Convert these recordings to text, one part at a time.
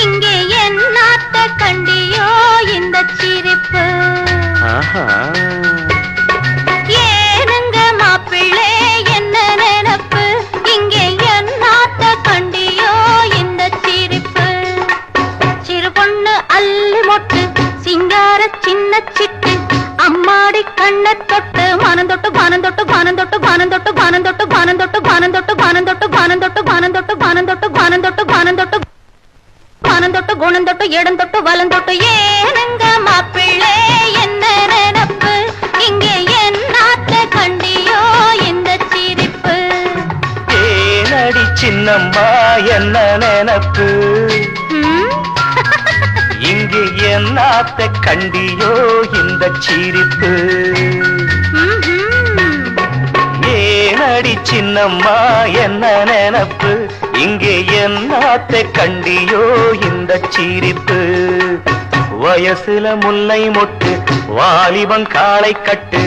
இங்கே என் நாட்ட கண்டியோ இந்த சிரிப்பு. ஏனுங்க மாப்பிள்ளை என்ன நினப்பு இங்கே என் நாட்ட கண்டியோ இந்த சிரிப்பு சிறு பொண்ணு அள்ளி மொட்டு சிங்கார சின்ன சிட்டு அம்மாடி கண்ண தொட்டு மானம் தொட்டு பானம் தொட்டு பானம் தொட்டு பானம் தொட்டு பானம் தொட்டு பானம் தொட்டு பானம் தொட்டு பானம் தொட்டு பானம் தொட்டு பானம் தொட்டு பானம் தொட்டு பானம் தொட்டு பானம் தொட்டு குணம் தொட்டு இடம் தொட்டு வலம் தொட்டு ஏனுங்க மாப்பிள்ளை என்ன நினப்பு? இங்கே என் நாட்ட கண்டியோ இந்த சிரிப்பு? ஏனடி சின்னம்மா என்ன நினப்பு? இங்கு என்னாத்த கண்டியோ இந்த சிரிப்பு. ஏனடி சின்னம்மா என்ன நினப்பு? இங்கே என்னத்தை கண்டியோ இந்த சீரிப்பு. வயசுல முல்லை மொட்டு வாலிபம் காலை கட்டு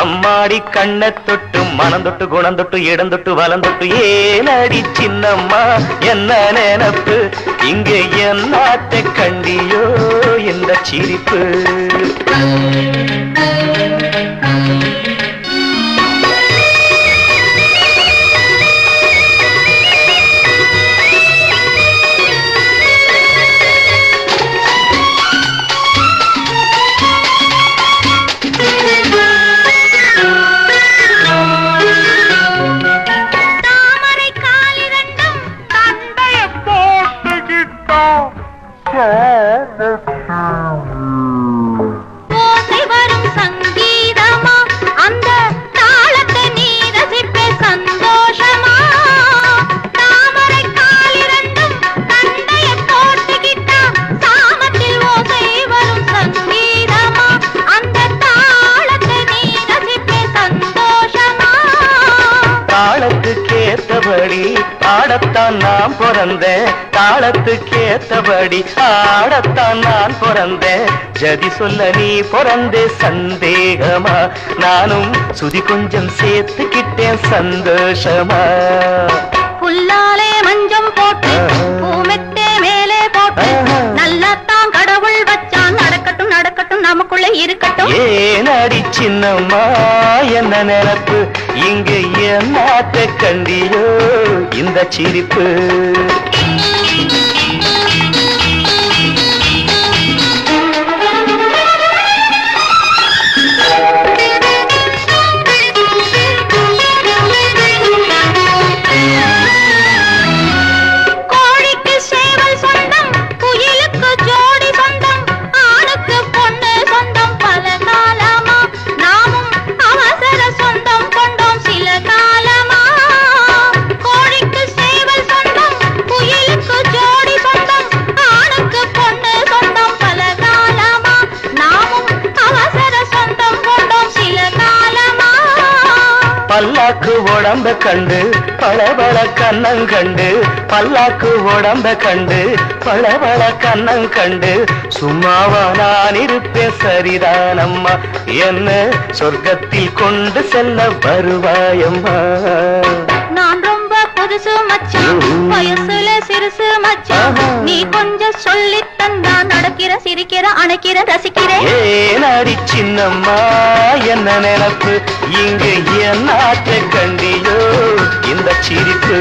அம்மாடி கண்ணை தொட்டு மனம் தொட்டு குணம் தொட்டு இடம் தொட்டு வலம் தொட்டு ஏனடி சின்னம்மா என்ன நினப்பு? இங்கே என்னத்தை கண்டியோ இந்த சிரிப்பு. தாளத்துக்கேத்தபடி ஆடத்தான் நான் பிறந்தேன். தாளத்துக்கேத்தபடி ஆடத்தான் நான் பிறந்தேன். ஜதி சொல்ல நீ பிறந்தே சந்தேகமா? நானும் சுதி கொஞ்சம் சேர்த்துக்கிட்டேன் சந்தோஷமா? புல்லாலே மஞ்சம் போட்டு பூமெத்தே மேலே போட்டு. நல்லாத்தான் கடவுள் வச்சான். நடக்கட்டும் நடக்கட்டும் நமக்குள்ள இருக்கட்டும். ஏனடி சின்னம்மா? என்ன நினப்பு? இங்கு என்னாத்த கண்டியோ இந்த சிரிப்பு. பல்லாக்கு உடம்ப கண்டு பளபள கண்ணம் கண்டு பல்லாக்கு உடம்ப கண்டு பளபள கண்ணம் கண்டு. சும்மாவா நான் இருப்பேன் சரிதானம்மா என்ன சொர்க்கத்தில் கொண்டு செல்ல வருவாயம்மா. நான் ரொம்ப புதுசு மச்சான் வயசுல சிறுசு மச்சான். ரசிக்கிறேன் ரசிக்கிறேன். ஏனாடி சின்னம்மா என்ன நினப்பு? இங்கு என் நாட்டை கண்டியோ இந்த சிரிப்பு.